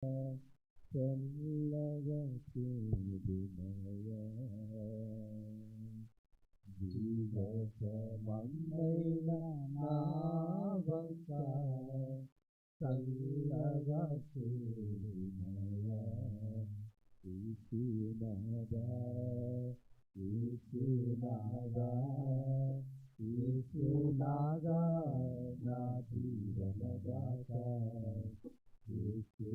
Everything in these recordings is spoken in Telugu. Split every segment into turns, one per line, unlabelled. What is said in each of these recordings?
Sallagati Vinaya Jivasa Mannayana Navasa Sallagati Vinaya Itinada Itinada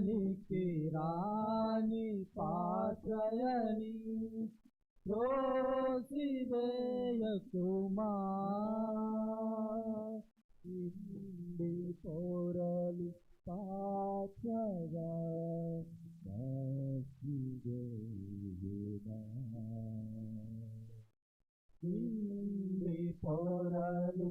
निरानि पाचयनि क्रो शिवेय कुमा इन्द्रि पोरल पात्रगिगि पोरल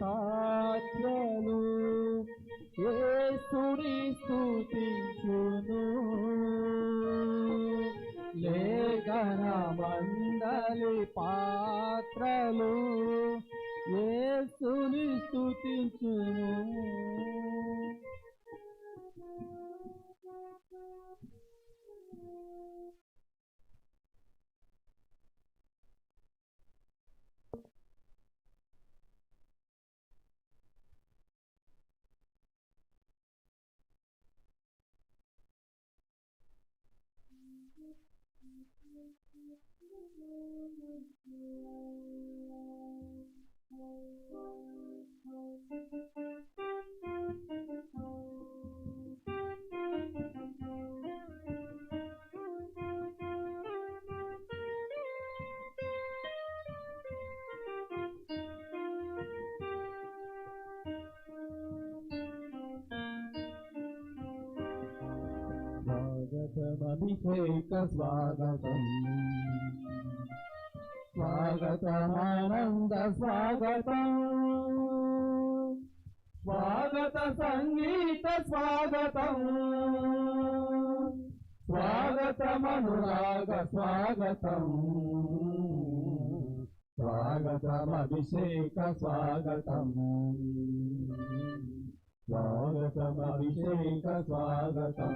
పాత్రలు యేసుని స్థుతించును లేఖన మండలి పాత్రలు ఏసుని స్థుతించును Thank you. స్వాగతమభిషేక స్వాగతం స్వాగతమానంద స్వాగతం స్వాగత సంగీత స్వాగతం స్వాగతమనురాగ స్వాగతం స్వాగతమభిషేక స్వాగతం స్వాగతమభిషేక స్వాగతం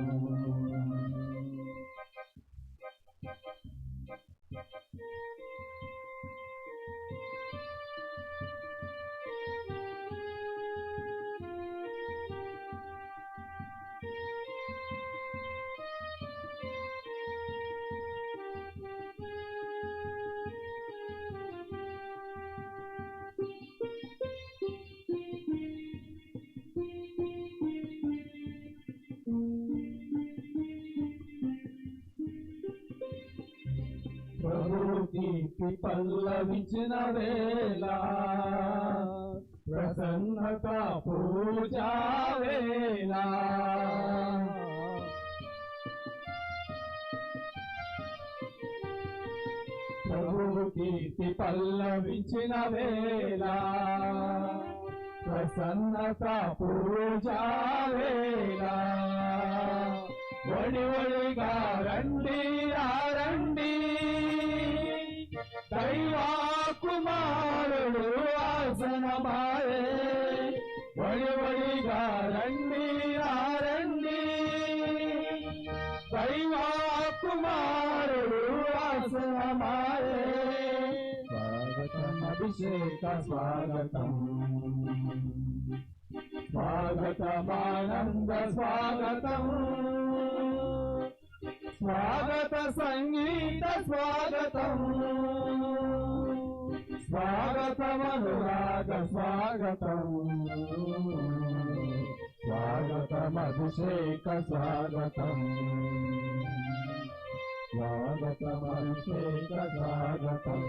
ప్రభుకి వేళ ప్రసన్నత పూజా వేళ. ప్రభువు కీర్తి పల్లవించిన వేళ ప్రసన్నత పూజా వేళ. ఒడి ఒడిగా రండి రండి. దైవా కుమారుడు ఆసనమాయే ఒడి ఒడి రండిగా రండి ఆ రండి దైవా కుమారుడు ఆశ్రమాయే స్వాగతం అభిషేక స్వాగతం స్వాగతమానంద స్వాగతం స్వాగత సంగీత స్వాగతం. స్వాగతమనురాగ స్వాగతం. స్వాగతం అభిషేక స్వాగతం. స్వాగతం అభిషేక స్వాగతం.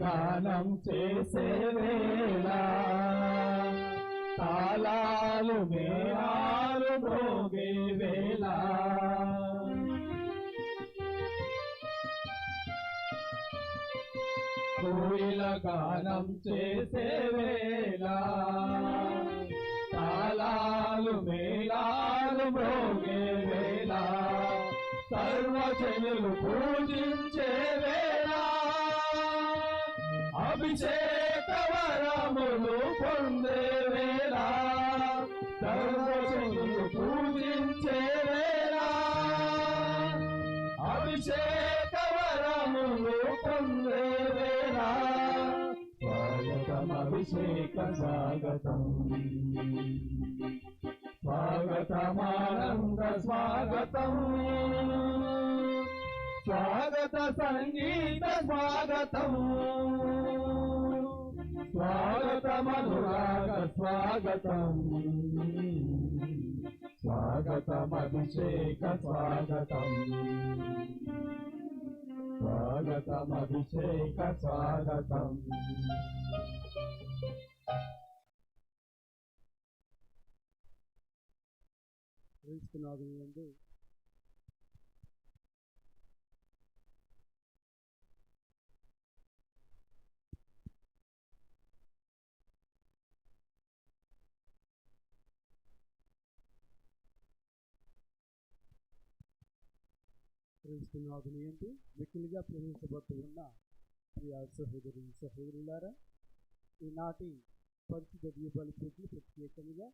గానం చేసే వేళ తాళాలు మేళాలు భోగే వేళ. కోయిల గానం చేసే వేళ తాళాలు మేళాలు భోగే వేళ. సర్వజనులు పూజించే వేళ అభిషేక వరములు పొందే వేళ. సర్వజనులు పూజించే వేళ. అభిషేక వరములు పొందే వేళ. స్వాగతం అభిషేక స్వాగతం. స్వాగతమానంద స్వాగతం. స్వాగత సంగీత స్వాగతం స్వాగతమనురాగ స్వాగతం. స్వాగతం అభిషేక స్వాగతం. స్వాగతం అభిషేక స్వాగతం.
క్రీస్తునాథుని క్రీస్తునాథుని ఏంటి మిక్కిలిగా ప్రేమించబడుతూ ఉన్న ప్రియ సహోదరి సహోదరులారా ఈనాటి పరిశుద్ధ దీపావళి పూజలు ప్రత్యేకంగా